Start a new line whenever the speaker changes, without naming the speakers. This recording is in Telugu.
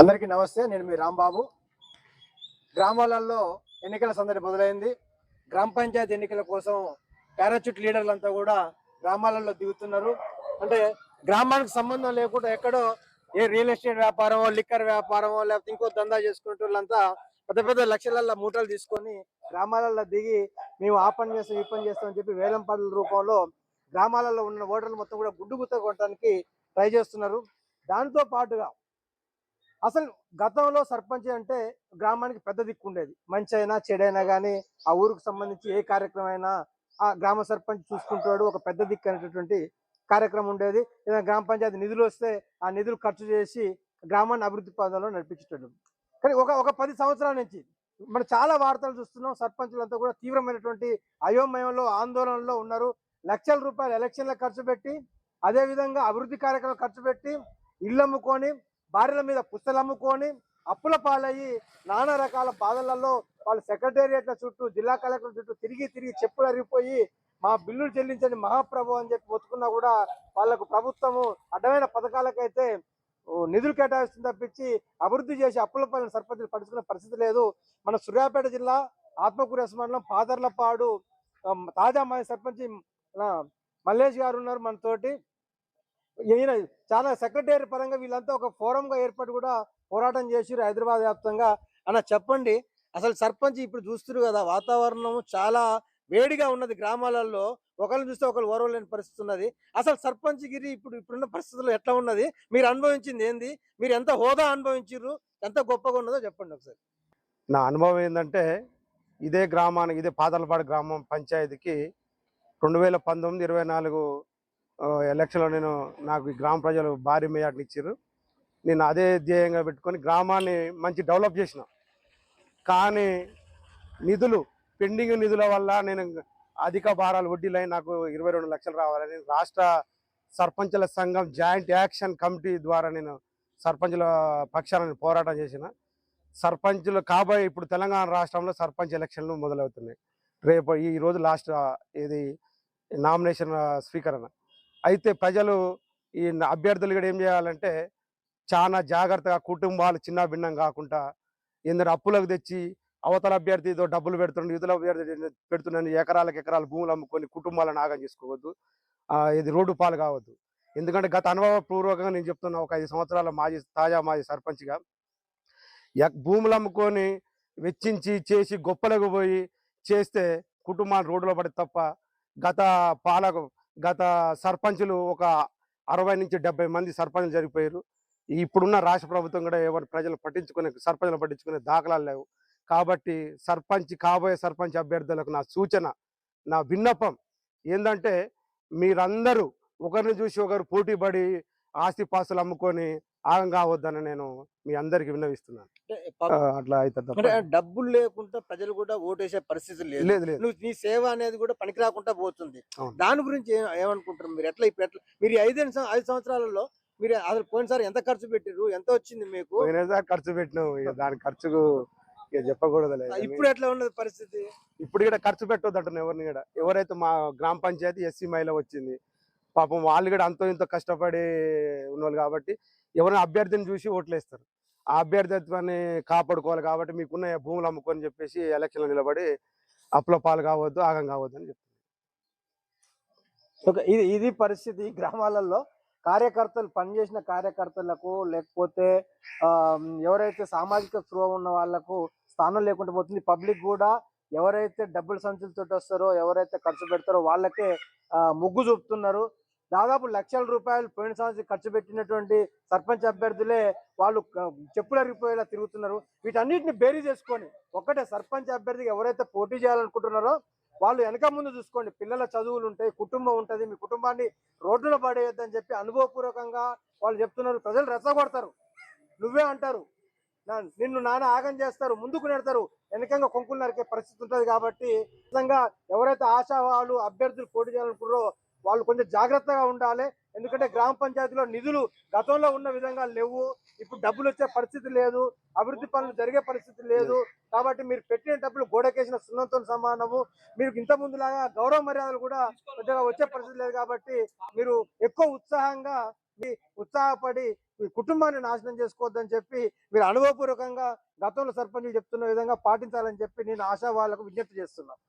అందరికీ నమస్తే నేను మీ రాంబాబు. గ్రామాలలో ఎన్నికల సందడి మొదలైంది. గ్రామ పంచాయతీ ఎన్నికల కోసం పారాచూట్ లీడర్లంతా కూడా గ్రామాలలో దిగుతున్నారు. అంటే గ్రామానికి సంబంధం లేకుండా ఎక్కడో ఏ రియల్ ఎస్టేట్ వ్యాపారమో లిక్కర్ వ్యాపారమో లేకపోతే ఇంకో దందా చేసుకునే వాళ్ళంతా పెద్ద పెద్ద లక్షలల్లో మూటలు తీసుకొని గ్రామాలలో దిగి మేము ఆ పని చేస్తాం ఈ పని చేస్తాం అని చెప్పి వేలం పనుల రూపంలో గ్రామాలలో ఉన్న ఓటర్లు మొత్తం కూడా గుడ్డు గుత్త కొట్టడానికి ట్రై చేస్తున్నారు. దాంతో పాటుగా అసలు గతంలో సర్పంచ్ అంటే గ్రామానికి పెద్ద దిక్కు ఉండేది మంచి అయినా చెడైనా కానీ ఆ ఊరికి సంబంధించి ఏ కార్యక్రమం అయినా ఆ గ్రామ సర్పంచ్ చూసుకుంటాడు ఒక పెద్ద దిక్కు అనేటటువంటి కార్యక్రమం ఉండేది. ఏదైనా గ్రామ పంచాయతీ నిధులు వస్తే ఆ నిధులు ఖర్చు చేసి గ్రామాన్ని అభివృద్ధి పదంలో నడిపించేటట్టు కానీ ఒక ఒక పది సంవత్సరాల నుంచి మనం చాలా వార్తలు చూస్తున్నాం సర్పంచులంతా కూడా తీవ్రమైనటువంటి అయోమయంలో ఆందోళనలో ఉన్నారు. లక్షల రూపాయలు ఎలక్షన్ల ఖర్చు పెట్టి అదే విధంగా అభివృద్ధి కార్యక్రమం ఖర్చు పెట్టి ఇల్లు అమ్ముకొని భార్యల మీద పుస్తలు అమ్ముకొని అప్పుల పాలయ్యి నానా రకాల బాధలలో వాళ్ళు సెక్రటేరియట్ల చుట్టూ జిల్లా కలెక్టర్ చుట్టూ తిరిగి తిరిగి చెప్పులు అరిగిపోయి మా బిల్లులు చెల్లించండి మహాప్రభు అని చెప్పి ఒత్తుకున్నా కూడా వాళ్ళకు ప్రభుత్వము అడ్డమైన పథకాలకైతే నిధులు కేటాయిస్తుంది తప్పించి అభివృద్ధి చేసి అప్పుల పాలన సర్పంచులు పడుచుకునే పరిస్థితి లేదు. మన సూర్యాపేట జిల్లా ఆత్మకూరు మండలం పాదర్లపాడు తాజా మాజీ సర్పంచ్ మల్లేష్ గారు ఉన్నారు మనతోటి. ఈయన చాలా సెక్రటరీ పరంగా వీళ్ళంతా ఒక ఫోరంగా ఏర్పాటు కూడా పోరాటం చేసిరు హైదరాబాద్ వ్యాప్తంగా. అన్న చెప్పండి అసలు సర్పంచ్ ఇప్పుడు చూస్తున్నారు కదా వాతావరణం చాలా వేడిగా ఉన్నది గ్రామాలలో. ఒకరిని చూస్తే ఒకరు ఓరవలేని పరిస్థితి ఉన్నది. అసలు సర్పంచ్ గిరి ఇప్పుడు ఇప్పుడున్న పరిస్థితుల్లో ఎట్లా ఉన్నది? మీరు అనుభవించింది ఏంది? మీరు ఎంత హోదా అనుభవించారు ఎంత గొప్పగా ఉన్నదో చెప్పండి ఒకసారి.
నా అనుభవం ఏంటంటే ఇదే గ్రామానికి ఇదే పాతలపాడు గ్రామం పంచాయతీకి రెండు వేల పంతొమ్మిది ఇరవై నాలుగు ఎలక్షన్లో నేను నాకు ఈ గ్రామ ప్రజలు భారీ మెజార్టీని ఇచ్చారు నేను అదే ధ్యేయంగా పెట్టుకొని గ్రామాన్ని మంచి డెవలప్ చేసిన. కానీ నిధులు పెండింగ్ నిధుల వల్ల నేను అధిక భారాలు వడ్డీలై నాకు ఇరవై రెండు లక్షలు రావాలని రాష్ట్ర సర్పంచుల సంఘం జాయింట్ యాక్షన్ కమిటీ ద్వారా నేను సర్పంచుల పక్షాన పోరాటం చేసిన. సర్పంచులు కాబోయే ఇప్పుడు తెలంగాణ రాష్ట్రంలో సర్పంచ్ ఎలక్షన్లు మొదలవుతున్నాయి. రేపు ఈ రోజు లాస్ట్ ఇది నామినేషన్ స్వీకరణ. అయితే ప్రజలు ఈ అభ్యర్థులు కూడా ఏం చేయాలంటే చాలా జాగ్రత్తగా కుటుంబాలు చిన్న భిన్నం కాకుండా ఎందరు అప్పులకు తెచ్చి అవతల అభ్యర్థి ఏదో డబ్బులు పెడుతుండే యువతల అభ్యర్థి పెడుతున్నాను ఎకరాలకు ఎకరాలు భూములు అమ్ముకొని కుటుంబాలను ఆగం చేసుకోవద్దు. ఇది రోడ్డు పాలు కావద్దు. ఎందుకంటే గత అనుభవపూర్వకంగా నేను చెప్తున్నా ఒక ఐదు సంవత్సరాల మాజీ తాజా మాజీ సర్పంచ్గా ఎక్- భూములు అమ్ముకొని వెచ్చించి చేసి గొప్పలకు పోయి చేస్తే కుటుంబాలు రోడ్డులో పడి తప్ప గత పాలకు గత సర్పంచులు ఒక అరవై నుంచి డెబ్బై మంది సర్పంచులు జరిగిపోయారు. ఇప్పుడున్న రాష్ట్ర ప్రభుత్వం కూడా ఎవరు ప్రజలు పట్టించుకునే సర్పంచులు పట్టించుకునే దాఖలాలు లేవు. కాబట్టి సర్పంచ్ కాబోయే సర్పంచ్ అభ్యర్థులకు నా సూచన నా విన్నపం ఏంటంటే మీరందరూ ఒకరిని చూసి ఒకరు పోటీ పడి ఆస్తిపాస్తులు అమ్ముకొని ఆగం కావద్దని నేను మీ అందరికి విన్నవిస్తున్నాను. అట్లా
అంటే డబ్బులు లేకుండా ప్రజలు కూడా ఓటేసే పరిస్థితి లేదు.
లేదు
నువ్వు నీ సేవ అనేది కూడా పనికి రాకుండా పోతుంది. దాని గురించి ఏమనుకుంటారు మీరు ఎట్లా ఇప్పుడు ఎట్లా మీరు ఐదు ఐదు సంవత్సరాలలో మీరు అసలు పోయినసారి ఎంత ఖర్చు పెట్టారు ఎంత వచ్చింది మీకు?
పోయినసారి ఖర్చు పెట్టినావు. ఇక దాని ఖర్చుకు ఇక చెప్పకూడదులే. కానీ
ఇప్పుడు ఎట్లా ఉన్నది పరిస్థితి?
ఇప్పుడు ఇక్కడ ఖర్చు పెట్టొద్దు అంటున్నా ఎవరిని కూడా. ఎవరైతే మా గ్రామ పంచాయతీ ఎస్సీ మహిళ వచ్చింది పాపం వాళ్ళు కూడా అంతో ఇంతో కష్టపడి ఉన్నవాళ్ళు కాబట్టి ఎవరైనా అభ్యర్థిని చూసి ఓట్లేస్తారు. ఆ అభ్యర్థిత్వాన్ని కాపాడుకోవాలి కాబట్టి మీకున్న భూములు అమ్ముకొని చెప్పేసి ఎలక్షన్లో నిలబడి అప్పుల పాలు కావద్దు ఆగం కావద్దు అని
చెప్తున్నారు. ఇది ఇది పరిస్థితి గ్రామాలలో కార్యకర్తలు పనిచేసిన కార్యకర్తలకు లేకపోతే ఎవరైతే సామాజిక స్పృహ ఉన్న వాళ్ళకు స్థానం లేకుండా పోతుంది పబ్లిక్ కూడా ఎవరైతే డబ్బులు సంచులతో వస్తారో ఎవరైతే ఖర్చు పెడతారో వాళ్ళకే ముగ్గు మొగ్గు చూపుతున్నారు. దాదాపు లక్షల రూపాయలు పోయిన సంవత్సరం ఖర్చు పెట్టినటువంటి సర్పంచ్ అభ్యర్థులే వాళ్ళు చెప్పులు అరిగిపోయేలా తిరుగుతున్నారు. వీటన్నిటిని బేరీ చేసుకొని ఒక్కటే సర్పంచ్ అభ్యర్థికి ఎవరైతే పోటీ చేయాలనుకుంటున్నారో వాళ్ళు వెనక ముందు చూసుకోండి. పిల్లల చదువులు ఉంటాయి కుటుంబం ఉంటుంది. మీ కుటుంబాన్ని రోడ్డున పడేయొద్దని చెప్పి అనుభవపూర్వకంగా వాళ్ళు చెప్తున్నారు. ప్రజలు రెచ్చగొడతారు. నువ్వే అంటారు. నిన్ను నాన్న ఆగం చేస్తారు ముందుకు నెడతారు. వెనకంగా కొంకులు నరికే పరిస్థితి ఉంటుంది కాబట్టి నిజంగా ఎవరైతే ఆశావాళ్ళు అభ్యర్థులు పోటీ చేయాలనుకున్నారో వాళ్ళు కొంచెం జాగ్రత్తగా ఉండాలి. ఎందుకంటే గ్రామ పంచాయతీలో నిధులు గతంలో ఉన్న విధంగా లేవు. ఇప్పుడు డబ్బులు వచ్చే పరిస్థితి లేదు. అభివృద్ధి పనులు జరిగే పరిస్థితి లేదు. కాబట్టి మీరు పెట్టిన డబ్బులు గోడకేసిన సున్నంతో సమానము. మీరు ఇంత ముందులాగా గౌరవ మర్యాదలు కూడా పెద్దగా వచ్చే పరిస్థితి లేదు కాబట్టి మీరు ఎక్కువ ఉత్సాహంగా మీ ఉత్సాహపడి మీ కుటుంబాన్ని నాశనం చేసుకోవద్దని చెప్పి మీరు అనుభవపూర్వకంగా గతంలో సర్పంచులు చెప్తున్న విధంగా పాటించాలని చెప్పి నేను ఆశా వాళ్ళకు విజ్ఞప్తి చేస్తున్నాను.